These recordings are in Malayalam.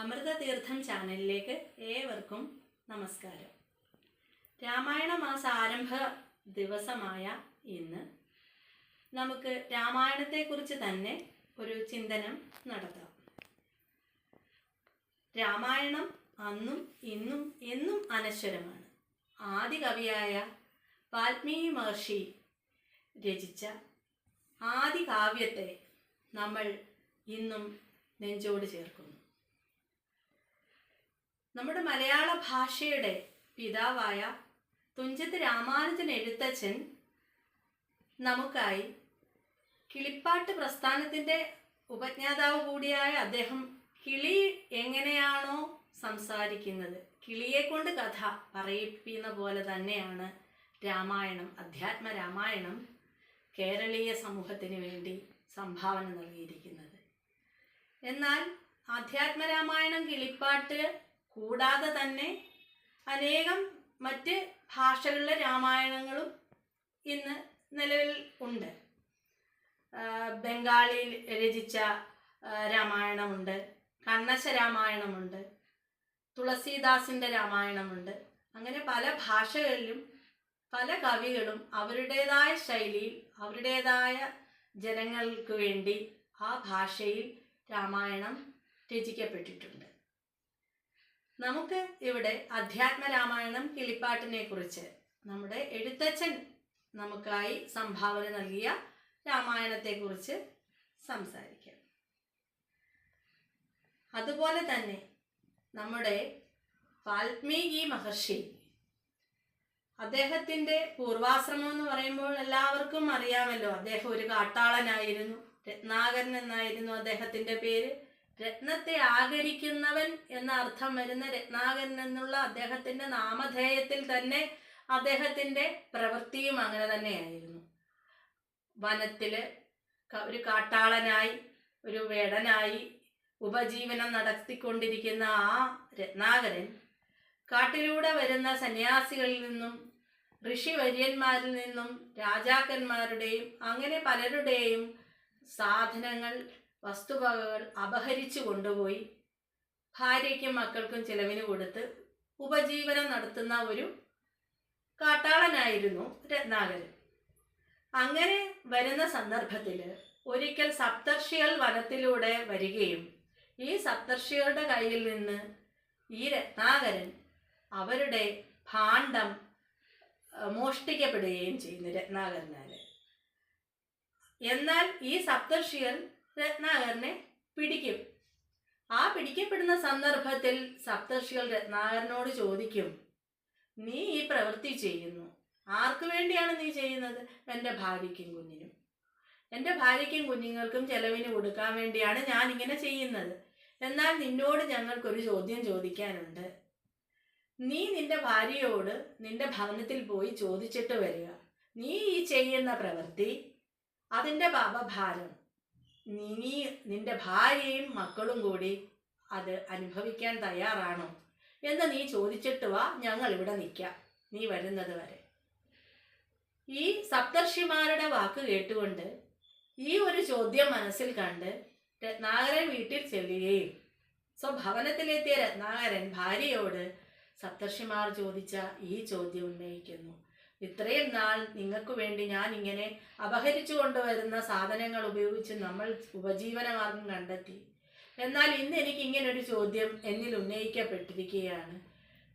അമൃതതീർത്ഥം ചാനലിലേക്ക് ഏവർക്കും നമസ്കാരം. രാമായണ മാസ ആരംഭ ദിവസമായ ഇന്ന് നമുക്ക് രാമായണത്തെക്കുറിച്ച് തന്നെ ഒരു ചിന്തനം നടത്താം. രാമായണം അന്നും ഇന്നും എന്നും അനശ്വരമാണ്. ആദി കവിയായ വാൽമീകി മഹർഷി രചിച്ച ആദി കാവ്യത്തെ നമ്മൾ ഇന്നും നെഞ്ചോട് ചേർക്കുന്നു. നമ്മുടെ മലയാള ഭാഷയുടെ പിതാവായ തുഞ്ചത്ത് രാമാനുജൻ എഴുത്തച്ഛൻ നമുക്കായി കിളിപ്പാട്ട് പ്രസ്ഥാനത്തിന്റെ ഉപജ്ഞാതാവ് കൂടിയായ അദ്ദേഹം കിളി എങ്ങനെയാണോ സംസാരിക്കുന്നത്? കിളിയെ കൊണ്ട് കഥ പറയിപ്പിക്കുന്ന പോലെ തന്നെയാണ് രാമായണം അധ്യാത്മ രാമായണം കേരളീയ സമൂഹത്തിന് വേണ്ടി സംഭാവന നൽകിയിരിക്കുന്നത്. എന്നാൽ ആധ്യാത്മരാമായണം കിളിപ്പാട്ട് കൂടാതെ തന്നെ അനേകം മറ്റ് ഭാഷകളിലെ രാമായണങ്ങളും ഇന്ന് നിലവിൽ ഉണ്ട്. ബംഗാളിയിൽ രചിച്ച രാമായണമുണ്ട് കണ്ണശ രാമായണമുണ്ട് തുളസീദാസിന്റെ രാമായണമുണ്ട്. അങ്ങനെ പല ഭാഷകളിലും പല കവികളും അവരുടേതായ ശൈലിയിൽ അവരുടേതായ ജനങ്ങൾക്ക് വേണ്ടി ആ ഭാഷയിൽ രാമായണം രചിക്കപ്പെട്ടിട്ടുണ്ട്. നമുക്ക് ഇവിടെ അധ്യാത്മ രാമായണം കിളിപ്പാട്ടിനെ കുറിച്ച് നമ്മുടെ എഴുത്തച്ഛൻ നമുക്കായി സംഭാവന നൽകിയ രാമായണത്തെക്കുറിച്ച് സംസാരിക്കാം. അതുപോലെ തന്നെ നമ്മുടെ വാൽമീകി മഹർഷി അദ്ദേഹത്തിന്റെ പൂർവാശ്രമം എന്ന് പറയുമ്പോൾ എല്ലാവർക്കും അറിയാമല്ലോ. അദ്ദേഹം ഒരു കാട്ടാളനായിരുന്നു. രത്നാകരൻ എന്നായിരുന്നു അദ്ദേഹത്തിന്റെ പേര്. രത്നത്തെ ആകരിക്കുന്നവൻ എന്ന അർത്ഥം വരുന്ന രത്നാകരൻ എന്നുള്ള അദ്ദേഹത്തിന്റെ നാമധേയത്തിൽ തന്നെ അദ്ദേഹത്തിന്റെ പ്രവൃത്തിയും അങ്ങനെ തന്നെയായിരുന്നു. വനത്തിൽ ഒരു കാട്ടാളനായി ഒരു വേടനായി ഉപജീവനം നടത്തിക്കൊണ്ടിരിക്കുന്ന ആ രത്നാകരൻ കാട്ടിലൂടെ വരുന്ന സന്യാസികളിൽ നിന്നും ഋഷിവര്യന്മാരിൽ നിന്നും രാജാക്കന്മാരുടെയും അങ്ങനെ പലരുടെയും സാധനങ്ങൾ വസ്തുവകകൾ അപഹരിച്ചു കൊണ്ടുപോയി ഭാര്യയ്ക്കും മക്കൾക്കും ചിലവിന് കൊടുത്ത് ഉപജീവനം നടത്തുന്ന ഒരു കാട്ടാളനായിരുന്നു രത്നാകരൻ. അങ്ങനെ വരുന്ന സന്ദർഭത്തിൽ ഒരിക്കൽ സപ്തർഷികൾ വനത്തിലൂടെ വരികയും ഈ സപ്തർഷികളുടെ കയ്യിൽ നിന്ന് ഈ രത്നാകരൻ അവരുടെ ഭാണ്ഡം മോഷ്ടിക്കപ്പെടുകയും ചെയ്യുന്നു രത്നാകരനാൽ എന്നാൽ ഈ സപ്തർഷികൾ രത്നാകരനെ പിടിക്കും. ആ പിടിക്കപ്പെടുന്ന സന്ദർഭത്തിൽ സപ്തർഷികൾ രത്നാകരനോട് ചോദിക്കും നീ ഈ പ്രവൃത്തി ചെയ്യുന്നു. ആർക്കു വേണ്ടിയാണ് നീ ചെയ്യുന്നത്? എന്റെ ഭാര്യയ്ക്കും കുഞ്ഞിനും. എന്റെ ഭാര്യയ്ക്കും കുഞ്ഞുങ്ങൾക്കും ചെലവിന് കൊടുക്കാൻ വേണ്ടിയാണ് ഞാൻ ഇങ്ങനെ ചെയ്യുന്നത്. എന്നാൽ നിന്നോട് ഞങ്ങൾക്കൊരു ചോദ്യം ചോദിക്കാനുണ്ട്. നീ നിന്റെ ഭാര്യയോട് നിന്റെ ഭവനത്തിൽ പോയി ചോദിച്ചിട്ട് വരിക. നീ ഈ ചെയ്യുന്ന പ്രവൃത്തി അതിന്റെ പാപഭാരം നീ നിന്റെ ഭാര്യയും മക്കളും കൂടി അത് അനുഭവിക്കാൻ തയ്യാറാണോ? എന്ന് നീ ചോദിച്ചിട്ട് വാ ഞങ്ങൾ ഇവിടെ നിൽക്കാം. നീ വരുന്നത് വരെ. ഈ സപ്തർഷിമാരുടെ വാക്ക് കേട്ടുകൊണ്ട് ഈ ഒരു ചോദ്യം മനസ്സിൽ കണ്ട് രത്നാകരൻ വീട്ടിൽ ചെല്ലുകയും സ്വഭവനത്തിലെത്തിയ രത്നാകരൻ ഭാര്യയോട് സപ്തർഷിമാർ ചോദിച്ച ഈ ചോദ്യം ഉന്നയിക്കുന്നു. ഇത്രയും നാൾ നിങ്ങൾക്ക് വേണ്ടി ഞാൻ ഇങ്ങനെ അപഹരിച്ചു കൊണ്ടുവരുന്ന സാധനങ്ങൾ ഉപയോഗിച്ച് നമ്മൾ ഉപജീവനമാർഗം കണ്ടെത്തി. എന്നാൽ ഇന്ന് എനിക്ക് ഇങ്ങനൊരു ചോദ്യം എന്നിൽ ഉന്നയിക്കപ്പെട്ടിരിക്കുകയാണ്.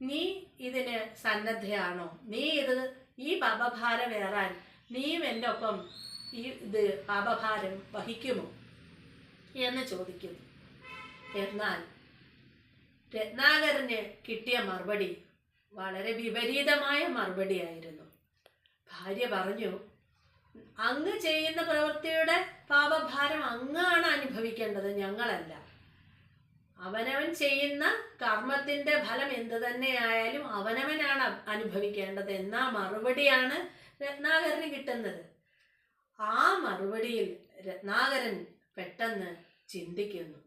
നീ ഇതിന് സന്നദ്ധയാണോ? നീ ഇത് ഈ പാപഭാരം ഏറാൻ നീയും എന്റെ ഒപ്പം ഈ ഇത് പാപഭാരം വഹിക്കുമോ? എന്ന് ചോദിക്കുന്നു. എന്നാൽ രത്നാകരന് കിട്ടിയ മറുപടി വളരെ വിപരീതമായ മറുപടിയായിരുന്നു. ഭാര്യ പറഞ്ഞു അങ്ങ് ചെയ്യുന്ന പ്രവൃത്തിയുടെ പാപഭാരം അങ്ങാണ് അനുഭവിക്കേണ്ടത് ഞങ്ങളല്ല. അവനവൻ ചെയ്യുന്ന കർമ്മത്തിന്റെ ഫലം എന്ത് തന്നെയായാലും അവനവനാണ് അനുഭവിക്കേണ്ടത്. എന്ന മറുപടിയാണ് രത്നാകരന് കിട്ടുന്നത്. ആ മറുപടിയിൽ രത്നാകരൻ പെട്ടെന്ന് ചിന്തിക്കുന്നു.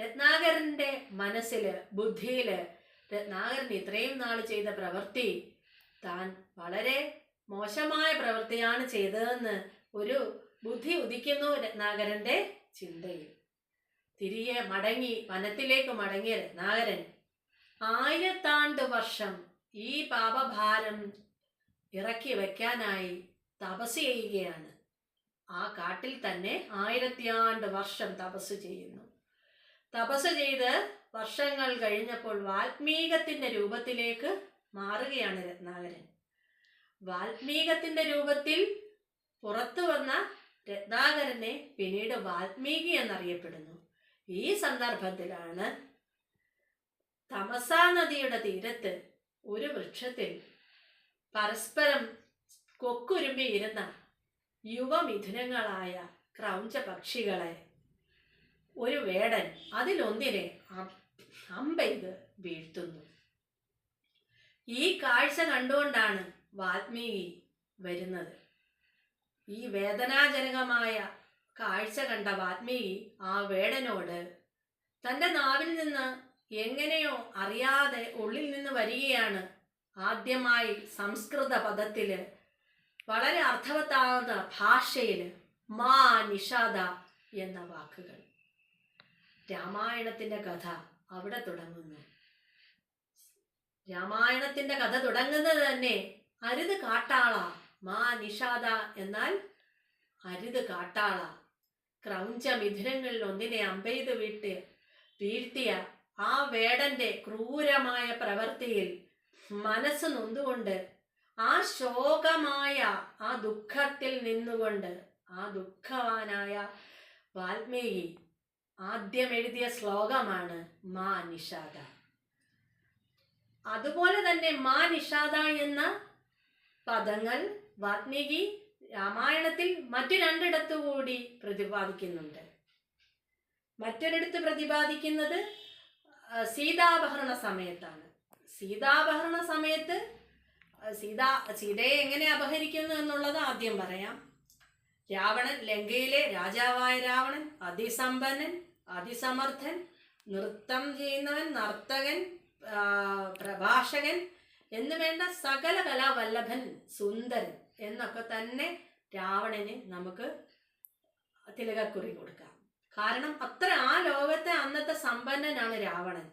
രത്നാകരന്റെ മനസ്സിൽ ബുദ്ധിയിൽ രത്നാകരൻ ഇത്രയും നാൾ ചെയ്ത പ്രവൃത്തി താൻ വളരെ മോശമായ പ്രവൃത്തിയാണ് ചെയ്തതെന്ന് ഒരു ബുദ്ധി ഉദിക്കുന്നു രത്നാകരന്റെ ചിന്തയിൽ. തിരികെ മടങ്ങി വനത്തിലേക്ക് മടങ്ങിയ രത്നാകരൻ ആയിരത്താണ്ട് വർഷം ഈ പാപഭാരം ഇറക്കി വയ്ക്കാനായി തപസ് ചെയ്യുകയാണ്. ആ കാട്ടിൽ തന്നെ ആയിരത്തിയാണ്ട് വർഷം തപസ് ചെയ്യുന്നു. തപസ് ചെയ്ത് വർഷങ്ങൾ കഴിഞ്ഞപ്പോൾ വാൽമീകത്തിന്റെ രൂപത്തിലേക്ക് മാറുകയാണ് രത്നാകരൻ. വാൽമീകത്തിന്റെ രൂപത്തിൽ പുറത്തു വന്ന രത്നാകരനെ പിന്നീട് വാൽമീകി എന്നറിയപ്പെടുന്നു. ഈ സന്ദർഭത്തിലാണ് തമസാ നദിയുടെ തീരത്ത് ഒരു വൃക്ഷത്തിൽ പരസ്പരം കൊക്കുരുമ്പി ഇരുന്ന യുവമിഥുനങ്ങളായ ക്രൗഞ്ച പക്ഷികളെ ഒരു വേടൻ അതിലൊന്നിനെ അമ്പെയ്ത് വീഴ്ത്തുന്നു. ഈ കാഴ്ച കണ്ടുകൊണ്ടാണ് വാൽമീകി വരുന്നത്. ഈ വേദനാജനകമായ കാഴ്ച കണ്ട വാത്മീകി ആ വേടനോട് തന്റെ നാവിൽ നിന്ന് എങ്ങനെയോ അറിയാതെ ഉള്ളിൽ നിന്ന് വരികയാണ് ആദ്യമായി സംസ്കൃത പദത്തിൽ വളരെ അർത്ഥവത്താവുന്ന ഭാഷയിൽ മാ നിഷാദ എന്ന വാക്കുകൾ. രാമായണത്തിന്റെ കഥ അവിടെ തുടങ്ങുന്നു. രാമായണത്തിന്റെ കഥ തുടങ്ങുന്നത് തന്നെ അരുത് കാട്ടാള മാ നിഷാദ എന്നാൽ അരുത് കാട്ടാള. ക്രൗഞ്ച മിഥുനങ്ങളിൽ ഒന്നിനെ അമ്പെയ്ത് വിട്ട് വീഴ്ത്തിയ ആ വേടന്റെ ക്രൂരമായ പ്രവൃത്തിയിൽ മനസ്സ് നൊന്തുകൊണ്ട് ആ ശോകമായ ആ ദുഃഖത്തിൽ നിന്നുകൊണ്ട് ആ ദുഃഖവാനായ വാൽമീകി ആദ്യം എഴുതിയ ശ്ലോകമാണ് മാ നിഷാദ. അതുപോലെ തന്നെ മാ നിഷാദ എന്ന പദങ്ങൾ വാത്മീകി രാമായണത്തിൽ മറ്റു രണ്ടിടത്തു കൂടി പ്രതിപാദിക്കുന്നുണ്ട്. മറ്റൊരിടത്ത് പ്രതിപാദിക്കുന്നത് സീതാപഹരണ സമയത്താണ്. സീതാപഹരണ സമയത്ത് സീതാ സീതയെ എങ്ങനെ അപഹരിക്കുന്നു എന്നുള്ളത് ആദ്യം പറയാം. രാവണൻ ലങ്കയിലെ രാജാവായ രാവണൻ അതിസമ്പന്നൻ അതിസമർത്ഥൻ നൃത്തം ചെയ്യുന്നവൻ നർത്തകൻ പ്രഭാഷകൻ എന്ന് വേണ്ട സകല കലാവല്ലഭൻ സുന്ദരൻ എന്നൊക്കെ തന്നെ രാവണന് നമുക്ക് തിലകക്കുറി കൊടുക്കാം. കാരണം അത്ര ആ ലോകത്തെ അന്നത്തെ സമ്പന്നനാണ് രാവണൻ.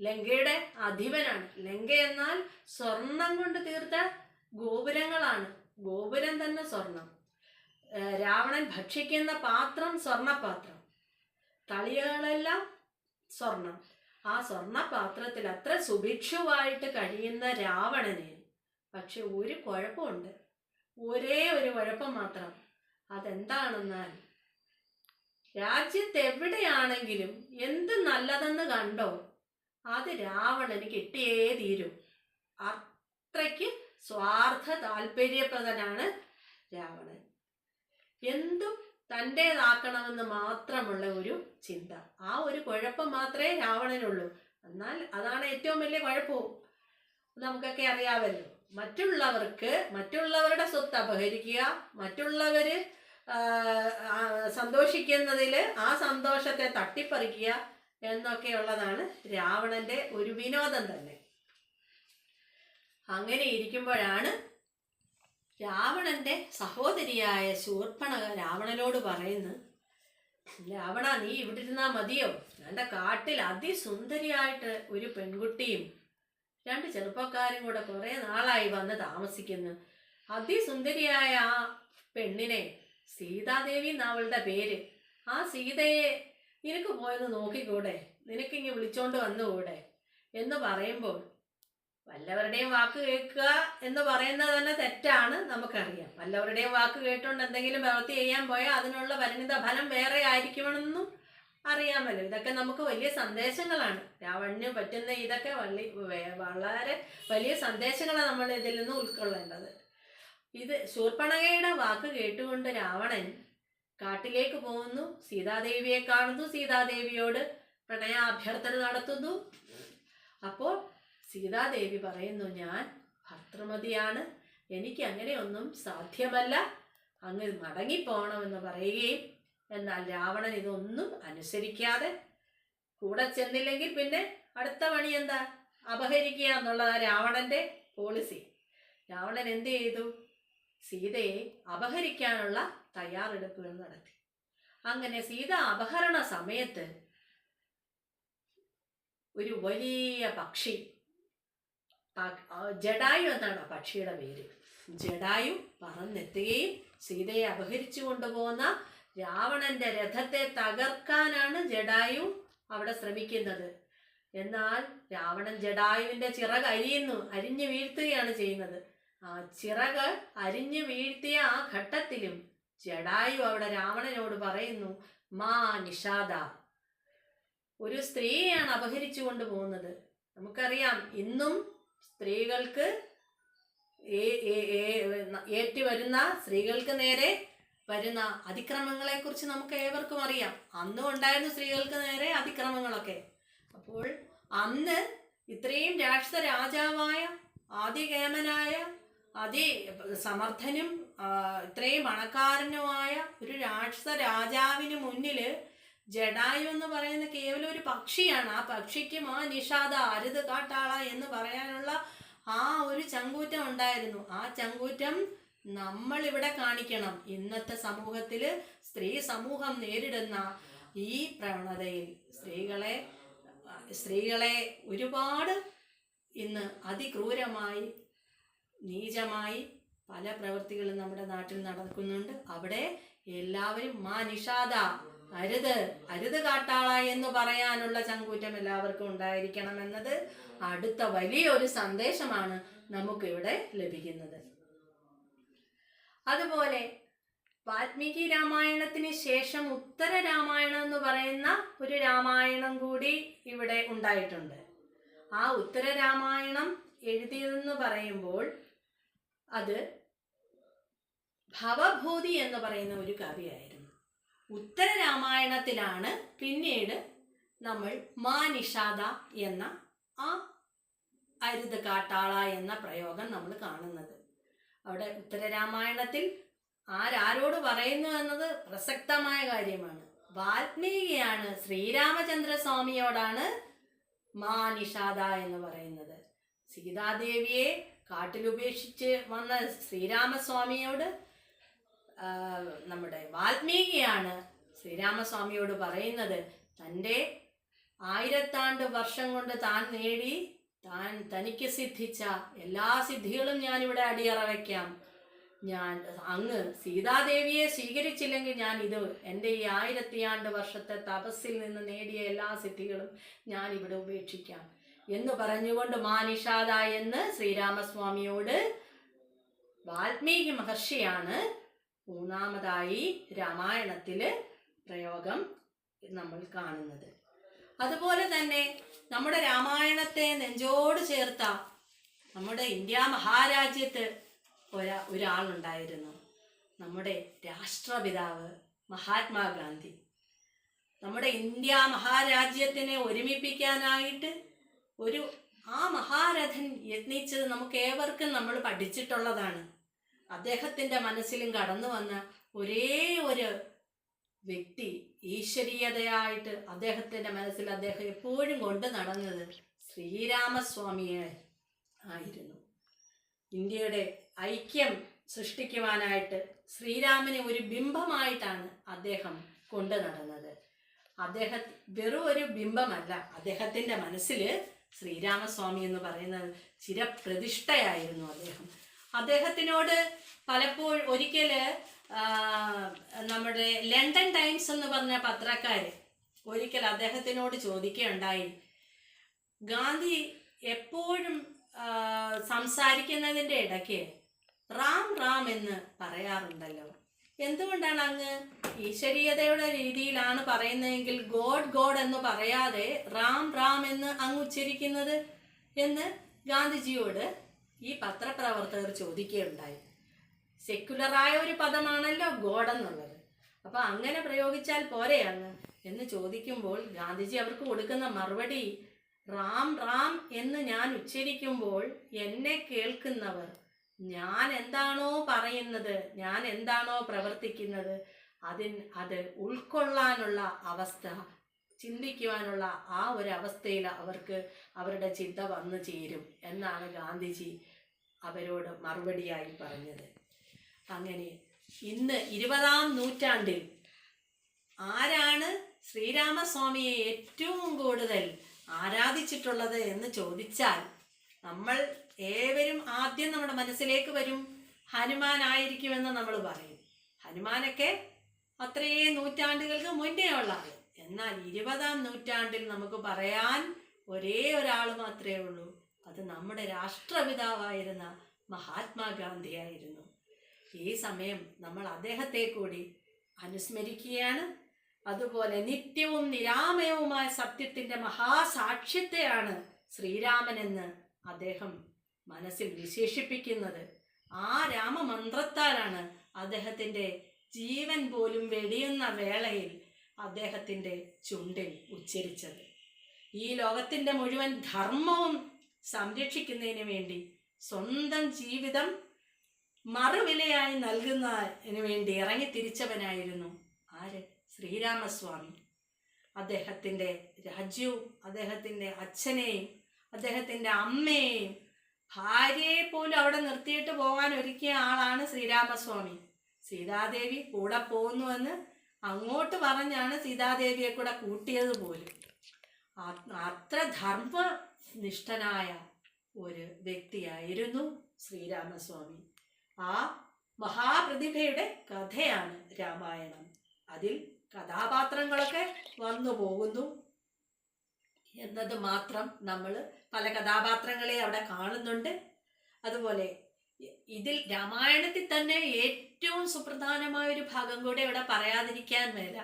ലങ്കയുടെ അധിപനാണ്. ലങ്ക എന്നാൽ സ്വർണം കൊണ്ട് തീർത്ത ഗോപുരങ്ങളാണ്. ഗോപുരം തന്നെ സ്വർണം. രാവണൻ ഭക്ഷിക്കുന്ന പാത്രം സ്വർണപാത്രം. തളികളെല്ലാം സ്വർണം. ആ സ്വർണപാത്രത്തിൽ അത്ര സുഭിക്ഷുവായിട്ട് കഴിയുന്ന രാവണന് പക്ഷെ ഒരു കുഴപ്പമുണ്ട്. ഒരേ ഒരു കുഴപ്പം മാത്രം. അതെന്താണെന്നാൽ രാജ്യത്ത് എവിടെയാണെങ്കിലും എന്ത് നല്ലതെന്ന് കണ്ടോ അത് രാവണന് കിട്ടിയേ തീരും. അത്രയ്ക്ക് സ്വാർത്ഥ താല്പര്യപ്രദനാണ് രാവണൻ. എന്തും തന്റേതാക്കണമെന്ന് മാത്രമുള്ള ഒരു ചിന്ത. ആ ഒരു കുഴപ്പം മാത്രമേ രാവണനുള്ളൂ. എന്നാൽ അതാണ് ഏറ്റവും വലിയ കുഴപ്പവും. നമുക്കൊക്കെ അറിയാമല്ലോ. മറ്റുള്ളവർക്ക് മറ്റുള്ളവരുടെ സ്വത്ത് അപഹരിക്കുക മറ്റുള്ളവർ സന്തോഷിക്കുന്നതിൽ ആ സന്തോഷത്തെ തട്ടിപ്പറിക്കുക എന്നൊക്കെയുള്ളതാണ് രാവണന്റെ ഒരു വിനോദം തന്നെ. അങ്ങനെ ഇരിക്കുമ്പോഴാണ് രാവണന്റെ സഹോദരിയായ ശൂർപ്പണക രാവണനോട് പറയുന്നു രാവണ നീ ഇവിടെ ഇരുന്നാ മതിയോ? എന്റെ കാട്ടിൽ അതിസുന്ദരിയായിട്ട് ഒരു പെൺകുട്ടിയും രണ്ട് ചെറുപ്പക്കാരും കൂടെ കുറെ നാളായി വന്ന് താമസിക്കുന്നു. അതിസുന്ദരിയായ ആ പെണ്ണിനെ സീതാദേവി എന്നവളുടെ പേര്. ആ സീതയെ നിനക്ക് പോയെന്ന് നോക്കിക്കൂടെ? നിനക്കിങ്ങ് വിളിച്ചോണ്ട് വന്നുകൂടെ? എന്ന് പറയുമ്പോൾ വല്ലവരുടെയും വാക്ക് കേൾക്കുക എന്ന് പറയുന്നത് തന്നെ തെറ്റാണ് നമുക്കറിയാം. വല്ലവരുടെയും വാക്ക് കേട്ടുകൊണ്ട് എന്തെങ്കിലും പ്രവൃത്തി ചെയ്യാൻ പോയാൽ അതിനുള്ള പരിണിത ഫലം വേറെ ആയിരിക്കുമെന്നും അറിയാമല്ലോ. ഇതൊക്കെ നമുക്ക് വലിയ സന്ദേശങ്ങളാണ്. രാവണിന് പറ്റുന്ന ഇതൊക്കെ വലിയ വളരെ വലിയ സന്ദേശങ്ങളാണ് നമ്മൾ ഇതിൽ നിന്ന് ഉൾക്കൊള്ളേണ്ടത്. ഇത് ശൂർപ്പണകയുടെ വാക്ക് കേട്ടുകൊണ്ട് രാവണൻ കാട്ടിലേക്ക് പോകുന്നു. സീതാദേവിയെ കാണുന്നു. സീതാദേവിയോട് പ്രണയാഭ്യർത്ഥന നടത്തുന്നു. അപ്പോൾ സീതാദേവി പറയുന്നു ഞാൻ ഭർത്തൃമതിയാണ്. എനിക്ക് അങ്ങനെയൊന്നും സാധ്യമല്ല. അങ്ങ് മടങ്ങിപ്പോണമെന്ന് പറയുകയും എന്നാൽ രാവണൻ ഇതൊന്നും അനുസരിക്കാതെ കൂടെ ചെന്നില്ലെങ്കിൽ പിന്നെ അടുത്ത പണി എന്താ? അപഹരിക്കുക എന്നുള്ളതാണ് രാവണന്റെ പോളിസി രാവണൻ എന്ത് ചെയ്തു? സീതയെ അപഹരിക്കാനുള്ള തയ്യാറെടുപ്പുകൾ നടത്തി. അങ്ങനെ സീത അപഹരണ സമയത്ത് ഒരു വലിയ പക്ഷി ജഡായു എന്നാണ് ആ പക്ഷിയുടെ പേര്. ജഡായു പറന്നെത്തുകയും സീതയെ അപഹരിച്ചു കൊണ്ടുപോകുന്ന രാവണന്റെ രഥത്തെ തകർക്കാനാണ് ജഡായു അവിടെ ശ്രമിക്കുന്നത്. എന്നാൽ രാവണൻ ജഡായുവിന്റെ ചിറക് അരിയുന്നു അരിഞ്ഞു വീഴ്ത്തുകയാണ് ചെയ്യുന്നത്. ആ ചിറക് അരിഞ്ഞു വീഴ്ത്തിയ ആ ഘട്ടത്തിലും ജഡായു അവിടെ രാവണനോട് പറയുന്നു മാ നിഷാദ ഒരു സ്ത്രീയെയാണ് അപഹരിച്ചു കൊണ്ടുപോകുന്നത്. നമുക്കറിയാം ഇന്നും സ്ത്രീകൾക്ക് ഏറ്റി വരുന്ന സ്ത്രീകൾക്ക് നേരെ വരുന്ന അതിക്രമങ്ങളെ കുറിച്ച് നമുക്ക് ഏവർക്കും അറിയാം. അന്നും ഉണ്ടായിരുന്നു സ്ത്രീകൾക്ക് നേരെ അതിക്രമങ്ങളൊക്കെ. അപ്പോൾ അന്ന് ഇത്രയും രാക്ഷസ രാജാവായ ആദികേമനായ അതി സമർത്ഥനും ഇത്രയും പണക്കാരനുമായ ഒരു രാക്ഷസ രാജാവിന് മുന്നിൽ ജഡായു എന്ന് പറയുന്ന കേവലം ഒരു പക്ഷിയാണ്. ആ പക്ഷിക്കും ആ നിഷാദ അരുത് കാട്ടാള എന്ന് പറയാനുള്ള ആ ഒരു ചങ്കൂറ്റം ഉണ്ടായിരുന്നു. ആ ചങ്കൂറ്റം നമ്മൾ ഇവിടെ കാണിക്കണം. ഇന്നത്തെ സമൂഹത്തിൽ സ്ത്രീ സമൂഹം നേരിടുന്ന ഈ പ്രവണതയിൽ സ്ത്രീകളെ സ്ത്രീകളെ ഒരുപാട് ഇന്ന് അതിക്രൂരമായി നീചമായി പല പ്രവൃത്തികളും നമ്മുടെ നാട്ടിൽ നടക്കുന്നുണ്ട്. അവിടെ എല്ലാവരും മാ നിഷാദ അരുത് അരുത് കാട്ടാള എന്ന് പറയാനുള്ള ചങ്കൂറ്റം എല്ലാവർക്കും ഉണ്ടായിരിക്കണമെന്നത് അടുത്ത വലിയൊരു സന്ദേശമാണ് നമുക്കിവിടെ ലഭിക്കുന്നത്. അതുപോലെ വാൽമീകി രാമായണത്തിന് ശേഷം ഉത്തര രാമായണം എന്ന് പറയുന്ന ഒരു രാമായണം കൂടി ഇവിടെ ഉണ്ടായിട്ടുണ്ട്. ആ ഉത്തര രാമായണം എഴുതിയതെന്ന് പറയുമ്പോൾ അത് ഭവഭൂതി എന്ന് പറയുന്ന ഒരു കവിയായിരുന്നു. ഉത്തര രാമായണത്തിലാണ് പിന്നീട് നമ്മൾ മാനിഷാദ എന്ന ആ അരുത് കാട്ടാള എന്ന പ്രയോഗം നമ്മൾ കാണുന്നത്. അവിടെ ഉത്തരരാമായണത്തിൽ ആരാരോട് പറയുന്നു എന്നത് പ്രസക്തമായ കാര്യമാണ്. വാൽമീകിയാണ് ശ്രീരാമചന്ദ്ര സ്വാമിയോടാണ് മാനിഷാദ എന്ന് പറയുന്നത്. സീതാദേവിയെ കാട്ടിലുപേക്ഷിച്ച് വന്ന ശ്രീരാമസ്വാമിയോട് നമ്മുടെ വാൽമീകിയാണ് ശ്രീരാമസ്വാമിയോട് പറയുന്നത് തന്റെ ആയിരത്താണ്ട് വർഷം കൊണ്ട് താൻ നേടി താൻ തനിക്ക് സിദ്ധിച്ച എല്ലാ സിദ്ധികളും ഞാനിവിടെ അടിയറ വയ്ക്കാം ഞാൻ അങ്ങ് സീതാദേവിയെ സ്വീകരിച്ചില്ലെങ്കിൽ ഞാൻ ഇത് എന്റെ ഈ ആയിരത്തി ആണ്ട് വർഷത്തെ തപസ്സിൽ നിന്ന് നേടിയ എല്ലാ സിദ്ധികളും ഞാൻ ഇവിടെ ഉപേക്ഷിക്കാം. എന്ന് പറഞ്ഞുകൊണ്ട് മാനിഷാദ എന്ന് ശ്രീരാമസ്വാമിയോട് വാൽമീകി മഹർഷിയാണ് മൂന്നാമതായി രാമായണത്തിൽ പ്രയോഗം നമ്മൾ കാണുന്നത്. അതുപോലെ തന്നെ നമ്മുടെ രാമായണത്തെ നെഞ്ചോട് ചേർത്ത നമ്മുടെ ഇന്ത്യ മഹാരാജ്യത്ത് ഒരാ ഒരാളുണ്ടായിരുന്നു. നമ്മുടെ രാഷ്ട്രപിതാവ് മഹാത്മാഗാന്ധി. നമ്മുടെ ഇന്ത്യ മഹാരാജ്യത്തിനെ ഒരുമിപ്പിക്കാനായിട്ട് ഒരു ആ മഹാരഥൻ യത്നിച്ചത് നമുക്ക് ഏവർക്കും നമ്മൾ പഠിച്ചിട്ടുള്ളതാണ്. അദ്ദേഹത്തിന്റെ മനസ്സിലും കടന്നു വന്ന ഒരേ ഒരു വ്യക്തി ഈശ്വരീയതയായിട്ട് അദ്ദേഹത്തിന്റെ മനസ്സിൽ അദ്ദേഹം എപ്പോഴും കൊണ്ടു നടന്നത് ശ്രീരാമസ്വാമിയെ ആയിരുന്നു. ഇന്ത്യയുടെ ഐക്യം സൃഷ്ടിക്കുവാനായിട്ട് ശ്രീരാമനെ ഒരു ബിംബമായിട്ടാണ് അദ്ദേഹം കൊണ്ടു നടന്നത്. അദ്ദേഹ വെറും ഒരു ബിംബമല്ല. അദ്ദേഹത്തിന്റെ മനസ്സിൽ ശ്രീരാമസ്വാമി എന്ന് പറയുന്നത് ചിരപ്രതിഷ്ഠയായിരുന്നു അദ്ദേഹം. അദ്ദേഹത്തിനോട് പലപ്പോഴും ഒരിക്കൽ നമ്മുടെ ലണ്ടൻ ടൈംസ് എന്ന് പറഞ്ഞ പത്രക്കാർ ഒരിക്കൽ അദ്ദേഹത്തിനോട് ചോദിക്കുകയുണ്ടായി. ഗാന്ധി എപ്പോഴും സംസാരിക്കുന്നതിന്റെ ഇടയ്ക്ക് റാം റാം എന്ന് പറയാറുണ്ടല്ലോ. എന്തുകൊണ്ടാണ് അങ്ങ് ഈശ്വരീയതയുടെ രീതിയിലാണ് പറയുന്നതെങ്കിൽ ഗോഡ് ഗോഡ് എന്ന് പറയാതെ റാം റാം എന്ന് അങ്ങ് ഉച്ചരിക്കുന്നത് എന്ന് ഗാന്ധിജിയോട് ഈ പത്രപ്രവർത്തകർ ചോദിക്കുകയുണ്ടായി. സെക്യുലറായ ഒരു പദമാണല്ലോ ഗോഡ് എന്നുള്ളത്. അപ്പൊ അങ്ങനെ പ്രയോഗിച്ചാൽ പോരെയാണ് എന്ന് ചോദിക്കുമ്പോൾ ഗാന്ധിജി അവർക്ക് കൊടുക്കുന്ന മറുപടി റാം റാം എന്ന് ഞാൻ ഉച്ചരിക്കുമ്പോൾ എന്നെ കേൾക്കുന്നവർ ഞാൻ എന്താണോ പറയുന്നത് ഞാൻ എന്താണോ പ്രവർത്തിക്കുന്നത് അതിൻ അത് ഉൾക്കൊള്ളാനുള്ള അവസ്ഥ ചിന്തിക്കുവാനുള്ള ആ ഒരു അവസ്ഥയിൽ അവർക്ക് അവരുടെ ചിന്ത വന്നു ചേരും എന്നാണ് ഗാന്ധിജി അവരോട് മറുപടിയായി പറഞ്ഞത്. അങ്ങനെ ഇന്ന് ഇരുപതാം നൂറ്റാണ്ടിൽ ആരാണ് ശ്രീരാമസ്വാമിയെ ഏറ്റവും കൂടുതൽ ആരാധിച്ചിട്ടുള്ളത് എന്ന് ചോദിച്ചാൽ നമ്മൾ ഏവരും ആദ്യം നമ്മുടെ മനസ്സിലേക്ക് വരും. ഹനുമാനായിരിക്കുമെന്ന് നമ്മൾ പറയും. ഹനുമാനൊക്കെ അത്രയേ നൂറ്റാണ്ടുകൾക്ക് മുന്നേ ഉള്ള ആൾ. എന്നാൽ ഇരുപതാം നൂറ്റാണ്ടിൽ നമുക്ക് പറയാൻ ഒരേ ഒരാൾ മാത്രമേ ഉള്ളൂ. അത് നമ്മുടെ രാഷ്ട്രപിതാവായിരുന്ന മഹാത്മാഗാന്ധിയായിരുന്നു. ഈ സമയം നമ്മൾ അദ്ദേഹത്തെ കൂടി അനുസ്മരിക്കുകയാണ്. അതുപോലെ നിത്യവും നിരാമയവുമായ സത്യത്തിന്റെ മഹാസാക്ഷ്യത്തെയാണ് ശ്രീരാമനെന്ന് അദ്ദേഹം മനസ്സിൽ വിശേഷിപ്പിക്കുന്നത്. ആ രാമമന്ത്രത്താലാണ് അദ്ദേഹത്തിന്റെ ജീവൻ പോലും വെടിയുന്ന വേളയിൽ അദ്ദേഹത്തിന്റെ ചുണ്ടിൽ ഉച്ചരിച്ചത്. ഈ ലോകത്തിന്റെ മുഴുവൻ ധർമ്മവും സംരക്ഷിക്കുന്നതിന് വേണ്ടി സ്വന്തം ജീവിതം മറുവിലയായി നൽകുന്നതിന് വേണ്ടി ഇറങ്ങി തിരിച്ചവനായിരുന്നു ആര്? ശ്രീരാമസ്വാമി. അദ്ദേഹത്തിന്റെ രാജ്യവും അദ്ദേഹത്തിന്റെ അച്ഛനെയും അദ്ദേഹത്തിന്റെ അമ്മയെയും ഭാര്യയെ പോലും അവിടെ നിർത്തിയിട്ട് പോകാൻ ഒരുക്കിയ ആളാണ് ശ്രീരാമസ്വാമി. സീതാദേവി കൂടെ പോകുന്നുവെന്ന് അങ്ങോട്ട് പറഞ്ഞാണ് സീതാദേവിയെ കൂടെ കൂട്ടിയത് പോലും. അത്ര ധർമ്മനിഷ്ഠനായ ഒരു വ്യക്തിയായിരുന്നു ശ്രീരാമസ്വാമി. ആ മഹാപ്രതിഭയുടെ കഥയാണ് രാമായണം. അതിൽ കഥാപാത്രങ്ങളൊക്കെ വന്നു പോകുന്നു എന്നത് മാത്രം നമ്മൾ പല കഥാപാത്രങ്ങളെ അവിടെ കാണുന്നുണ്ട്. അതുപോലെ ഇതിൽ രാമായണത്തിൽ തന്നെ ഏറ്റവും സുപ്രധാനമായ ഒരു ഭാഗം കൂടെ ഇവിടെ പറയാതിരിക്കാൻ മേല.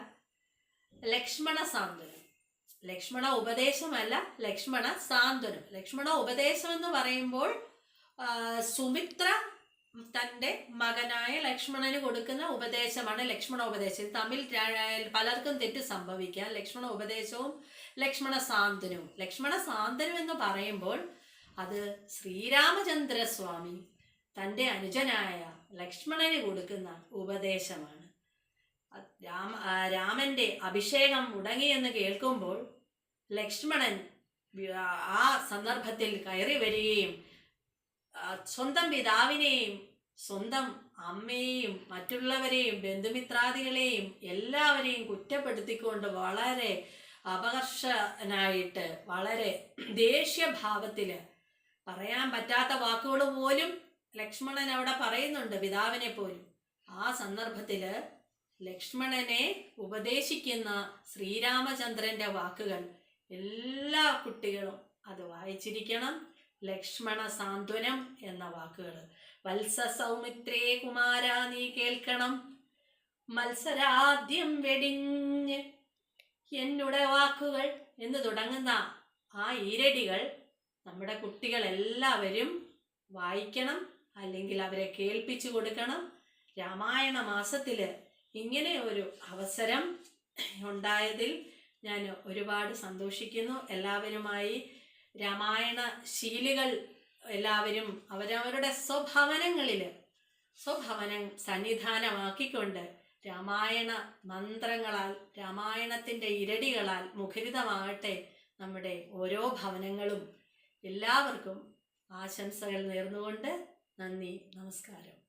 ലക്ഷ്മണ സാന്ത്വനം. ലക്ഷ്മണ ഉപദേശമല്ല ലക്ഷ്മണ സാന്ത്വനം. ലക്ഷ്മണ ഉപദേശം എന്ന് പറയുമ്പോൾ സുമിത്ര തന്റെ മകനായ ലക്ഷ്മണന് കൊടുക്കുന്ന ഉപദേശമാണ് ലക്ഷ്മണ ഉപദേശം. തമ്മിൽ പലർക്കും തെറ്റ് സംഭവിക്കാം. ലക്ഷ്മണ ഉപദേശവും ലക്ഷ്മണ സാന്ത്വനവും. ലക്ഷ്മണ സാന്ത്വനം എന്ന് പറയുമ്പോൾ അത് ശ്രീരാമചന്ദ്രസ്വാമി തന്റെ അനുജനായ ലക്ഷ്മണന് കൊടുക്കുന്ന ഉപദേശമാണ്. രാമ രാമന്റെ അഭിഷേകം മുടങ്ങിയെന്ന് കേൾക്കുമ്പോൾ ലക്ഷ്മണൻ ആ സന്ദർഭത്തിൽ കയറി വരികയും സ്വന്തം പിതാവിനെയും സ്വന്തം അമ്മയെയും മറ്റുള്ളവരെയും ബന്ധുമിത്രാദികളെയും എല്ലാവരെയും കുറ്റപ്പെടുത്തിക്കൊണ്ട് വളരെ അപകർഷനായിട്ട് വളരെ ദേഷ്യഭാവത്തിൽ പറയാൻ പറ്റാത്ത വാക്കുകൾ പോലും ലക്ഷ്മണൻ അവിടെ പറയുന്നുണ്ട് പിതാവിനെ പോലും. ആ സന്ദർഭത്തിൽ ലക്ഷ്മണനെ ഉപദേശിക്കുന്ന ശ്രീരാമചന്ദ്രന്റെ വാക്കുകൾ എല്ലാ കുട്ടികളും അത് വായിച്ചിരിക്കണം. ലക്ഷ്മണ സാന്ത്വനം എന്ന വാക്കുകൾ. വത്സ സൗമിത്രേ കുമാര നീ കേൾക്കണം. മത്സരാദ്യം വെടിഞ്ഞ് എന്നുടെ വാക്കുകൾ എന്ന് തുടങ്ങുന്ന ആ ഈരടികൾ നമ്മുടെ കുട്ടികളെല്ലാവരും വായിക്കണം. അല്ലെങ്കിൽ അവരെ കേൾപ്പിച്ചു കൊടുക്കണം. രാമായണ മാസത്തിൽ ഇങ്ങനെ ഒരു അവസരം ഉണ്ടായതിൽ ഞാൻ ഒരുപാട് സന്തോഷിക്കുന്നു. എല്ലാവരുമായി രാമായണ ശീലികൾ എല്ലാവരും അവരവരുടെ സ്വഭവനങ്ങളിൽ സ്വഭവനം സന്നിധാനമാക്കിക്കൊണ്ട് രാമായണ മന്ത്രങ്ങളാൽ രാമായണത്തിന്റെ ഇരടികളാൽ മുഖരിതമാകട്ടെ നമ്മുടെ ഓരോ ഭവനങ്ങളും എല്ലാവർക്കും ആശംസകൾ നേർന്നുകൊണ്ട് നന്ദി നമസ്കാരം.